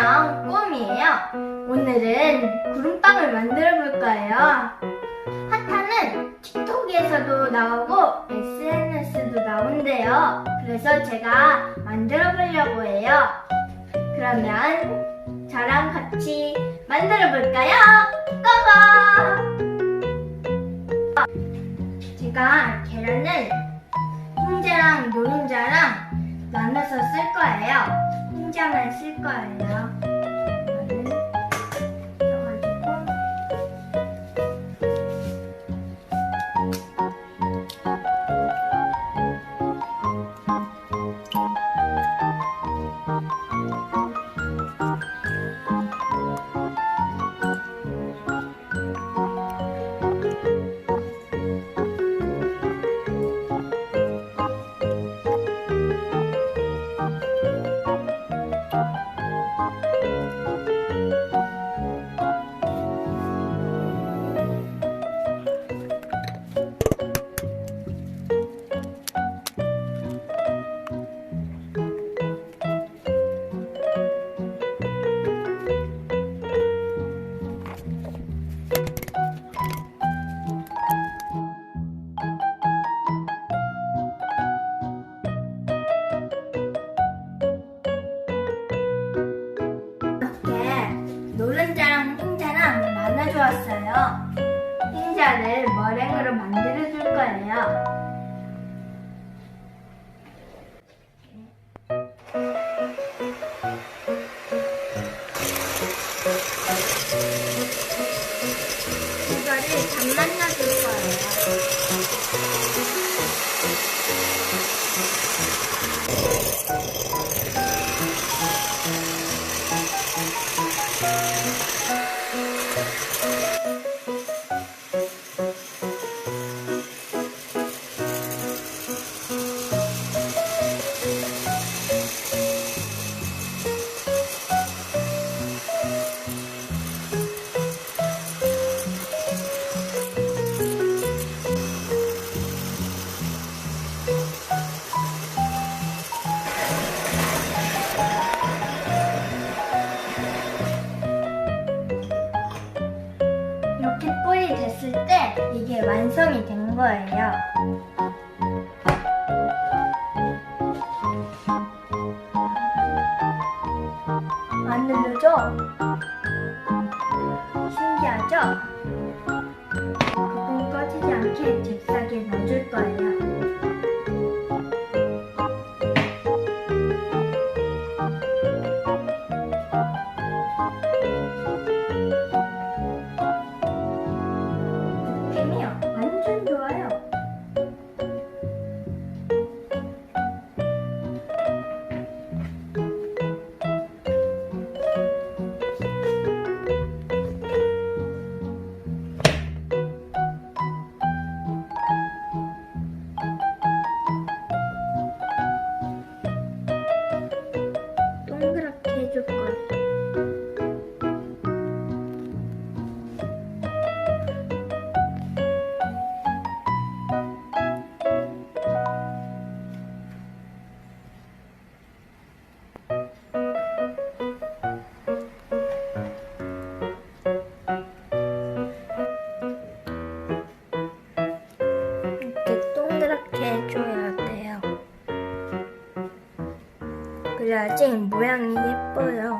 안녕, 꿈이에요. 오늘은 구름빵을 만들어 볼 거예요. 핫타는 틱톡에서도 나오고 SNS도 나온대요. 그래서 제가 만들어 보려고 해요. 그러면 저랑 같이 만들어 볼까요? 고고! 제가 계란을 흰자랑 노른자랑 나눠서 쓸 거예요. 흰자만 쓸 거예요. 만들어줄 거예요. 안 눌러져? 신기하죠? 부분 꺼지지 않게 잽싸게 넣어줄 거예요. 그래야지 모양이 예뻐요.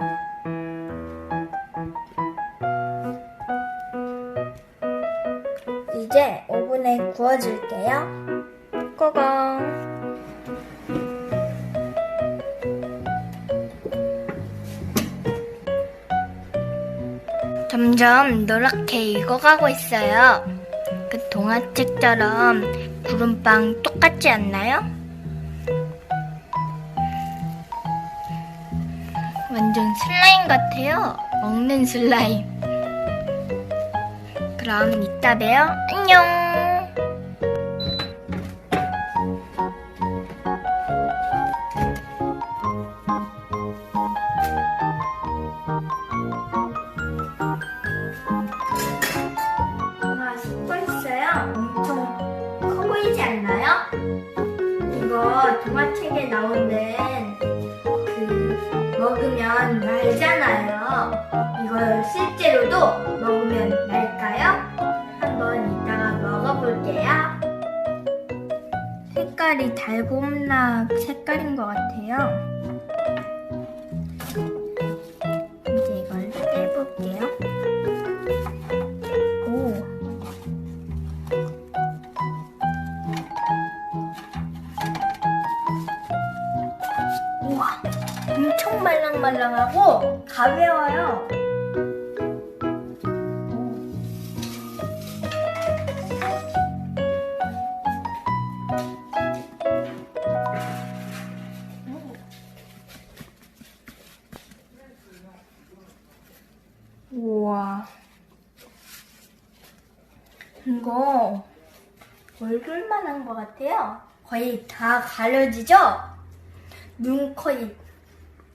이제 오븐에 구워줄게요. 고고. 점점 노랗게 익어가고 있어요. 그 동화책처럼 구름빵 똑같지 않나요? 완전 슬라임 같아요. 먹는 슬라임. 그럼 이따 봬요. 안녕. 먹으면 날잖아요. 이걸 실제로도 먹으면 날까요? 한번 이따가 먹어볼게요. 색깔이 달고나 색깔인 것 같아요. 말랑말랑하고 가벼워요. 우와. 이거 얼굴만 한 것 같아요. 거의 다 가려지죠? 눈, 코, 입.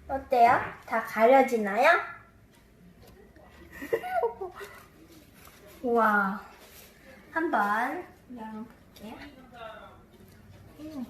어때요? 다 가려지나요? 우와. 한번 열어볼게요. 음.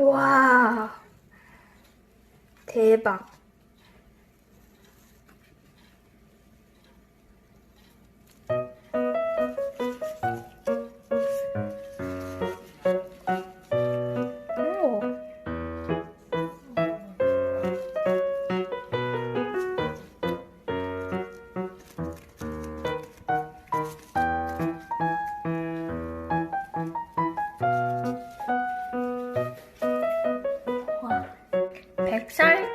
우와. 대박.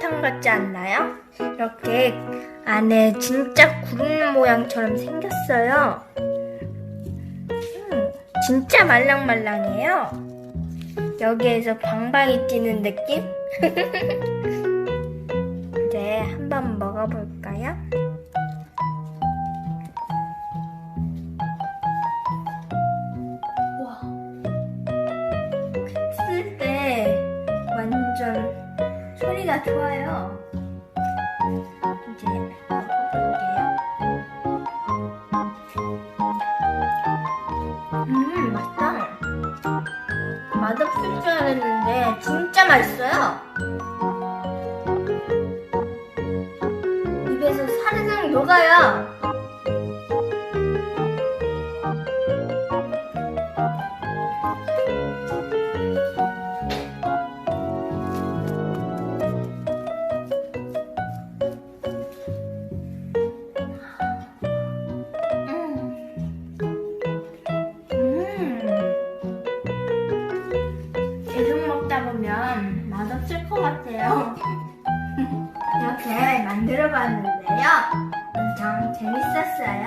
설탕 같지 않나요? 이렇게 안에 진짜 구름 모양처럼 생겼어요. 음, 진짜 말랑말랑해요. 여기에서 방방이 뛰는 느낌? 이제 한번 먹어볼까요? 좋아요. 이제 먹어볼게요. 음, 맛있다. 맛없을 줄 알았는데 진짜 맛있어요. 입에서 사르르 녹아요. 만들어 봤는데요. 엄청 재밌었어요.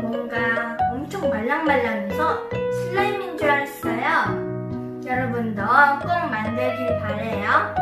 뭔가 엄청 말랑말랑해서 슬라임인 줄 알았어요. 여러분도 꼭 만들길 바래요.